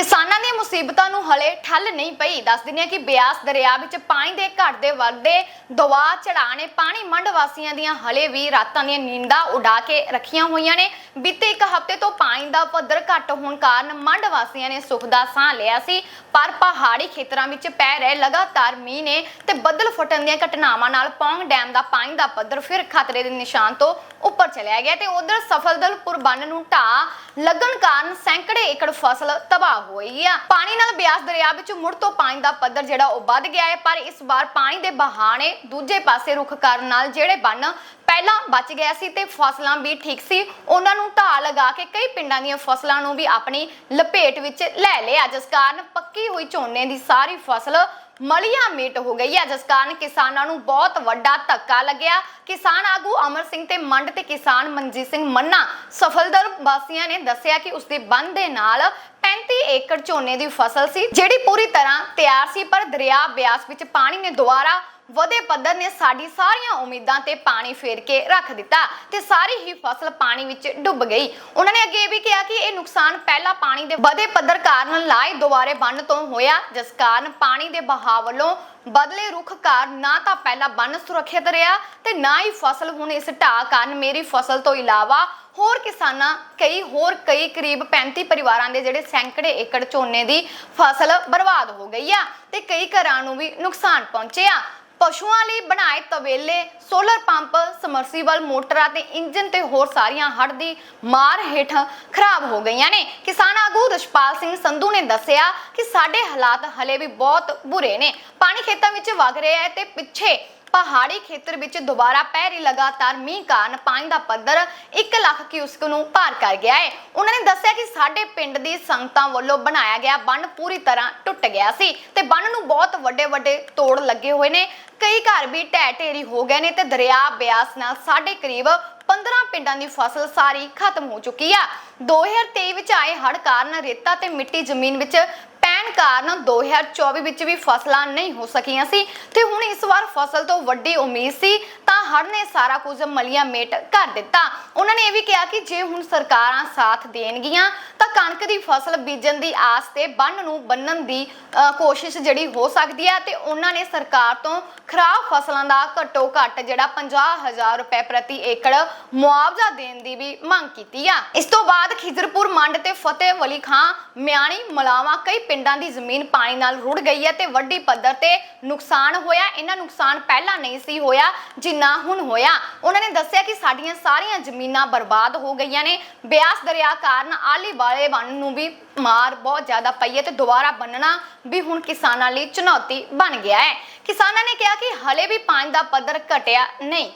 ਕਿਸਾਨਾਂ ਦੀਆਂ ਮੁਸੀਬਤਾਂ ਨੂੰ ਹਲੇ ਠੱਲ ਨਹੀਂ ਪਈ। ਦੱਸ ਦਿੰਦੇ ਕਿ ਬਿਆਸ ਦਰਿਆ ਵਿੱਚ ਪਾਣੀ ਦੇ ਘਟਦੇ ਵੱਧਦੇ ਦਵਾ ਚੜਾਣੇ ਪਾਣੀ ਮੰਡ ਵਾਸੀਆਂ ਦੀਆਂ ਹਲੇ ਵੀ ਰਾਤਾਂ ਦੀਆਂ ਨੀਂਦਾਂ ਉਡਾ ਕੇ ਰੱਖੀਆਂ ਹੋਈਆਂ ਨੇ। ਬੀਤੇ ਇੱਕ ਹਫ਼ਤੇ ਤੋਂ ਪਾਣੀ ਦਾ ਪੱਧਰ ਘੱਟ ਹੋਣ ਕਾਰਨ ਮੰਡ ਵਾਸੀਆਂ ਨੇ ਸੁੱਖ ਦਾ ਸਾਹ ਲਿਆ ਸੀ। ਪਰ ਪਹਾੜੀ ਖੇਤਰਾਂ ਵਿੱਚ ਪੈ ਰਹੇ ਲਗਾਤਾਰ ਮੀਂਹ ਨੇ ਤੇ ਬੱਦਲ ਫਟਣ ਦੀਆਂ ਘਟਨਾਵਾਂ ਨਾਲ ਪੌਂਗ ਡੈਮ ਦਾ ਪਾਣੀ ਦਾ ਪੱਧਰ ਫਿਰ ਖਤਰੇ ਦੇ ਨਿਸ਼ਾਨ ਤੋਂ ਉੱਪਰ ਚਲਿਆ ਗਿਆ ਤੇ ਉਧਰ ਸਫਲਦਲਪੁਰ ਬੰਨ ਨੂੰ ਢਾਹ ਲੱਗਣ ਕਾਰਨ ਸੈਂਕੜੇ ਏਕੜ ਫਸਲ ਤਬਾਹ ਹੋਈ ਆ। ਪਾਣੀ ਨਾਲ ਬਿਆਸ ਦਰਿਆ ਵਿੱਚ ਮੁੜ ਤੋਂ ਪਾਣੀ ਦਾ ਪੱਧਰ ਜਿਹੜਾ ਉਹ ਵੱਧ ਗਿਆ ਹੈ, ਪਰ ਇਸ ਵਾਰ ਪਾਣੀ ਦੇ ਬਹਾਨੇ ਦੂਜੇ ਪਾਸੇ ਰੁਖ ਕਰਨ ਨਾਲ ਜਿਹੜੇ ਬੰਨ ਪਹਿਲਾਂ ਬਚ ਗਿਆ ਸੀ ਤੇ ਫਸਲਾਂ ਵੀ ਠੀਕ ਸੀ, ਉਹਨਾਂ ਨੂੰ ਢਾਹ ਲਗਾ ਕੇ ਕਈ ਪਿੰਡਾਂ ਦੀਆਂ ਫਸਲਾਂ ਨੂੰ ਵੀ ਆਪਣੀ ਲਪੇਟ ਵਿੱਚ ਲੈ ਲਿਆ। ਜਿਸ ਕਾਰਨ ਪੱਕੀ ਹੋਈ ਝੋਨੇ ਦੀ ਸਾਰੀ ਫਸਲ ਮਲੀਆਂ ਮੀਟ ਹੋ ਗਈ ਹੈ। ਜਿਸ ਕਾਰਨ ਕਿਸਾਨਾਂ ਨੂੰ ਬਹੁਤ ਵੱਡਾ ਧੱਕਾ ਲੱਗਿਆ। ਕਿਸਾਨ ਆਗੂ ਅਮਰ ਸਿੰਘ ਤੇ ਮੰਡ ਤੇ ਕਿਸਾਨ ਮਨਜੀਤ ਸਿੰਘ ਮੰਨਾ ਸਫਲਦਰ ਵਾਸੀਆਂ ਨੇ ਦੱਸਿਆ ਕਿ ਉਸਦੇ ਬੰਦ ਦੇ ਨਾਲ 35 ਏਕੜ ਝੋਨੇ ਦੀ ਫਸਲ ਸੀ, ਜਿਹੜੀ ਪੂਰੀ ਤਰ੍ਹਾਂ ਤਿਆਰ ਸੀ, ਪਰ ਦਰਿਆ ਬਿਆਸ ਵਿੱਚ ਪਾਣੀ ਨੇ ਦੁਬਾਰਾ ਵਧੇ ਪੱਧਰ ਨੇ ਸਾਡੀ ਸਾਰੀਆਂ ਉਮੀਦਾਂ ਤੇ ਪਾਣੀ ਫੇਰ ਕੇ ਰੱਖ ਦਿੱਤਾ ਤੇ ਸਾਰੀ ਹੀ ਫਸਲ ਪਾਣੀ ਵਿੱਚ ਡੁੱਬ ਗਈ। ਉਹਨਾਂ ਨੇ ਅੱਗੇ ਇਹ ਵੀ ਕਿਹਾ ਕਿ ਇਹ ਨੁਕਸਾਨ ਪਹਿਲਾਂ ਪਾਣੀ ਦੇ ਵਧੇ ਪੱਧਰ ਕਾਰਨ ਲਾਏ ਦੁਬਾਰੇ ਬੰਨ ਤੋਂ ਹੋਇਆ, ਜਿਸ ਕਾਰਨ ਪਾਣੀ ਦੇ ਬਹਾਵ ਵੱਲੋਂ ਬਦਲੇ ਰੁੱਖ ਕਾਰਨ ਨਾ ਤਾਂ ਪਹਿਲਾਂ ਬੰਨ ਸੁਰੱਖਿਅਤ ਰਿਹਾ ਤੇ ਨਾ ਹੀ ਫਸਲ ਹੁਣ ਇਸ ਢਾਹ ਕਾਰਨ ਮੇਰੀ ਫਸਲ ਤੋਂ ਇਲਾਵਾ ਹੋਰ ਕਿਸਾਨਾਂ, ਕਈ ਹੋਰ ਕਈ ਕਰੀਬ 35 ਪਰਿਵਾਰਾਂ ਦੇ ਜਿਹੜੇ ਸੈਂਕੜੇ ਏਕੜ ਝੋਨੇ ਦੀ ਫਸਲ ਬਰਬਾਦ ਹੋ ਗਈ ਆ ਤੇ ਕਈ ਘਰਾਂ ਨੂੰ ਵੀ ਨੁਕਸਾਨ ਪਹੁੰਚਿਆ। ਪਸ਼ੂਆਂ ਲਈ ਬਣਾਏ ਤਵੇਲੇ ਸੋਲਰ ਪੰਪ ਸਮਰਸੀਬਲ ਮੋਟਰਾਂ ਤੇ ਇੰਜਨ ਤੇ ਹੋਰ ਸਾਰੀਆਂ ਹੜ੍ਹ ਦੀ ਮਾਰ ਹੇਠ ਖਰਾਬ ਹੋ ਗਈਆਂ ਨੇ। ਕਿਸਾਨ ਆਗੂ ਰਸ਼ਪਾਲ ਸਿੰਘ ਸੰਧੂ ਨੇ ਦੱਸਿਆ ਕਿ ਸਾਡੇ ਹਾਲਾਤ ਹਲੇ ਵੀ ਬਹੁਤ ਬੁਰੇ ਨੇ। ਪਾਣੀ ਖੇਤਾਂ ਵਿੱਚ ਵਗ ਰਿਹਾ ਹੈ ਤੇ ਪਿੱਛੇ ਪਹਾੜੀ ਖੇਤਰ ਵਿੱਚ ਦੁਬਾਰਾ ਪੈ ਰਹੀ ਲਗਾਤਾਰ ਮੀਂਹ ਕਾਰਨ ਪਾਣੀ ਦਾ ਪੱਧਰ 1 ਲੱਖ ਕਿਊਸਕ ਨੂੰ ਪਾਰ ਕਰ ਗਿਆ ਹੈ। ਉਹਨਾਂ ਨੇ ਦੱਸਿਆ ਕਿ ਸਾਡੇ ਪਿੰਡ ਦੀ ਸੰਗਤਾਂ ਵੱਲੋਂ ਬਣਾਇਆ ਗਿਆ ਬੰਨ ਪੂਰੀ ਤਰ੍ਹਾਂ ਟੁੱਟ ਗਿਆ ਸੀ ਤੇ ਬੰਨ ਨੂੰ ਬਹੁਤ ਵੱਡੇ ਵੱਡੇ ਤੋੜ ਲੱਗੇ ਹੋਏ ਨੇ। ਕਈ ਘਰ ਵੀ ਢਹਿ ਢੇਰੀ ਹੋ ਗਏ ਨੇ ਤੇ ਦਰਿਆ ਬਿਆਸ ਨਾਲ ਸਾਡੇ ਕਰੀਬ 15 ਪਿੰਡਾਂ ਦੀ ਫਸਲ ਸਾਰੀ ਖਤਮ ਹੋ ਚੁੱਕੀ ਆ। 2023 ਵਿੱਚ ਆਏ ਹੜ੍ਹ ਕਾਰਨ ਰੇਤਾ ਤੇ ਮਿੱਟੀ ਜ਼ਮੀਨ ਵਿੱਚ ਪੈਣ ਕਾਰਨ 2024 ਵਿੱਚ ਵੀ ਫਸਲਾਂ ਨਹੀਂ ਹੋ ਸਕੀਆਂ ਸੀ ਤੇ ਹੁਣ ਇਸ ਵਾਰ ਫਸਲ ਤੋਂ ਵੱਡੀ ਉਮੀਦ ਸੀ। ਤਾਂ ਨੇ ਸਾਰਾ ਕੁਝ ਮਲੀਆਂ ਮੇਟ ਕਰ ਦਿੱਤਾ। ਉਹਨਾਂ ਨੇ ਇਹ ਵੀ ਕਿਹਾ ਕਿ ਜੇ ਹੁਣ ਸਰਕਾਰਾਂ ਸਾਥ ਦੇਣਗੀਆਂ, ਤਾਂ ਕਣਕ ਦੀ ਫਸਲ ਬੀਜਣ ਦੀ ਆਸ ਤੇ ਬੰਨ ਨੂੰ ਬੰਨਣ ਦੀ ਕੋਸ਼ਿਸ਼ ਜਿਹੜੀ ਹੋ ਸਕਦੀ ਹੈ ਤੇ ਉਹਨਾਂ ਨੇ ਸਰਕਾਰ ਤੋਂ ਖਰਾਬ ਫਸਲਾਂ ਦਾ ਘੱਟੋ ਘੱਟ ਜਿਹੜਾ 50000 ਰੁਪਏ ਪ੍ਰਤੀ ਏਕੜ ਮੁਆਵਜ਼ਾ ਦੇਣ ਦੀ ਵੀ ਮੰਗ ਕੀਤੀ ਆ। ਇਸ ਤੋਂ ਬਾਅਦ ਖਿਜ਼ਰਪੁਰ ਮੰਡ ਤੇ ਫਤਿਹ ਵਲੀ ਖਾਂ ਮਿਆਣੀ ਮਲਾਵਾ ਕਈ ਪਿੰਡਾਂ ਦੀ ਜ਼ਮੀਨ ਪਾਣੀ ਨਾਲ ਰੁੜ ਗਈ ਹੈ ਤੇ ਵੱਡੀ ਪੱਧਰ ਤੇ ਨੁਕਸਾਨ ਹੋਇਆ। ਇਹਨਾਂ ਨੁਕਸਾਨ ਪਹਿਲਾਂ ਨਹੀਂ ਸੀ ਹੋਇਆ, ਜਿੰਨਾ ਹੁਣ ਹੋਇਆ। ਉਹਨਾਂ ਨੇ ਦੱਸਿਆ ਕਿ ਸਾਡੀਆਂ ਸਾਰੀਆਂ ਜ਼ਮੀਨਾਂ ਬਰਬਾਦ ਹੋ ਗਈਆਂ ਨੇ। ਬਿਆਸ ਦਰਿਆ ਕਾਰਨ ਆਲੀ ਵਾਲੇ ਬੰਨ ਨੂੰ ਵੀ ਮਾਰ ਬਹੁਤ ਜ਼ਿਆਦਾ ਪਈ ਹੈ ਤੇ ਦੁਬਾਰਾ ਬੰਨਣਾ ਵੀ ਹੁਣ ਕਿਸਾਨਾਂ ਲਈ ਚੁਣੌਤੀ ਬਣ ਗਿਆ ਹੈ। ਕਿਸਾਨਾਂ ਨੇ ਕਿਹਾ ਕਿ ਹਲੇ ਵੀ ਪਾਣੀ ਦਾ ਪੱਧਰ ਘਟਿਆ ਨਹੀਂ।